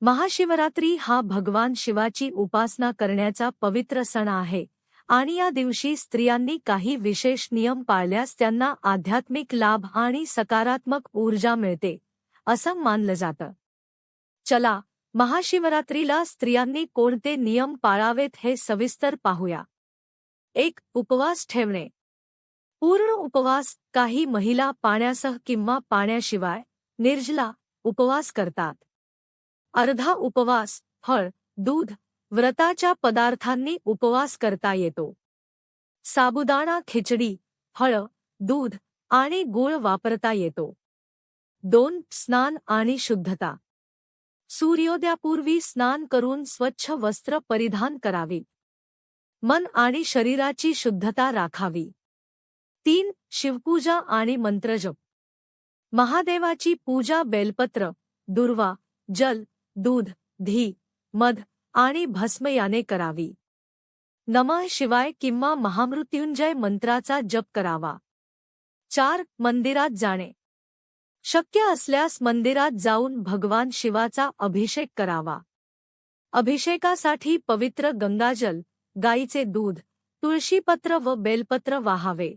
महाशिवरात्री हा भगवान शिवाची उपासना करण्याचा पवित्र सण आहे. आणि या दिवशी स्त्रियांनी काही विशेष नियम पाळल्यास त्यांना आध्यात्मिक लाभ आणि सकारात्मक ऊर्जा मिळते असं मानलं जातं. चला महाशिवरात्रीला स्त्रियांनी कोणते नियम पाळावेत हे सविस्तर पाहूया. एक उपवास ठेवणे. पूर्ण उपवास काही महिला पाण्यासह किंवा पाण्याशिवाय निर्जला उपवास करतात. अर्धा उपवास फळ दूध व्रताच्या पदार्थांनी उपवास करता येतो. साबुदाणा खिचडी फळ दूध आणि गूळ वापरता येतो. दोन स्नान आणि शुद्धता. सूर्योदयापूर्वी स्नान करून स्वच्छ वस्त्र परिधान करावी. मन आणि शरीराची शुद्धता राखावी. तीन शिवपूजा आणि मंत्रजप. महादेवाची पूजा बेलपत्र दुर्वा जल दूध धी मध आणि भस्म याने करावी. नम शिवाय किंवा महामृत्युंजय मंत्राचा जप करावा. चार मंदिरात जाणे. शक्य असल्यास मंदिरात जाऊन भगवान शिवाचा अभिषेक करावा. अभिषेकासाठी पवित्र गंगाजल गाईचे दूध तुळशीपत्र व बेलपत्र वाहावे.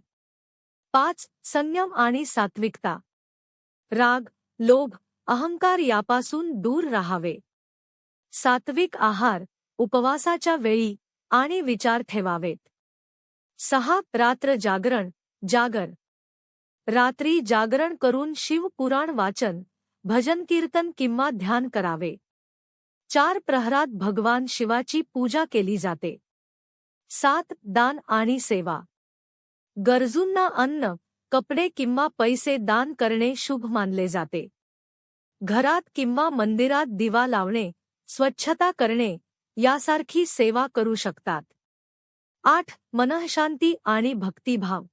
पाच संयम आणि सात्विकता. राग लोभ अहंकार यापासून दूर राहावे. सात्विक आहार, उपवासाच्या वेळी आणि विचार ठेवावेत. सहा, रात्र जागरण, जागर. रात्री जागरण करून शिवपुराण वाचन, भजन कीर्तन किंवा ध्यान करावे. चार, प्रहरात भगवान शिवाची पूजा केली जाते. सात, दान आणि सेवा. गरजूंना अन्न, कपडे किंवा पैसे दान करणे शुभ मानले जाते. घरात किंवा मंदिरात दिवा लावणे स्वच्छता करणे यासारखी सेवा करू शकतात. आठ मनःशांती आणि भक्तिभाव.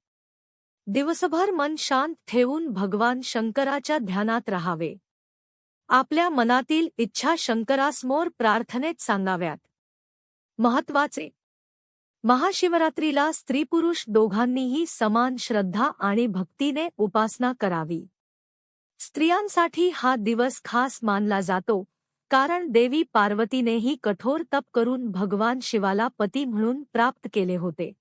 दिवसभर मन शांत ठेवून भगवान शंकराच्या ध्यानात राहावे. आपल्या मनातील इच्छा शंकरासमोर प्रार्थनेत सांगाव्यात. महत्त्वाचे महाशिवरात्रीला स्त्री पुरुष दोघांनीही समान श्रद्धा आणि भक्तीने उपासना करावी. स्त्रियांसाठी हा दिवस खास मानला जातो कारण देवी पार्वतीनेही कठोर तप करून भगवान शिवाला पती म्हणून प्राप्त केले होते.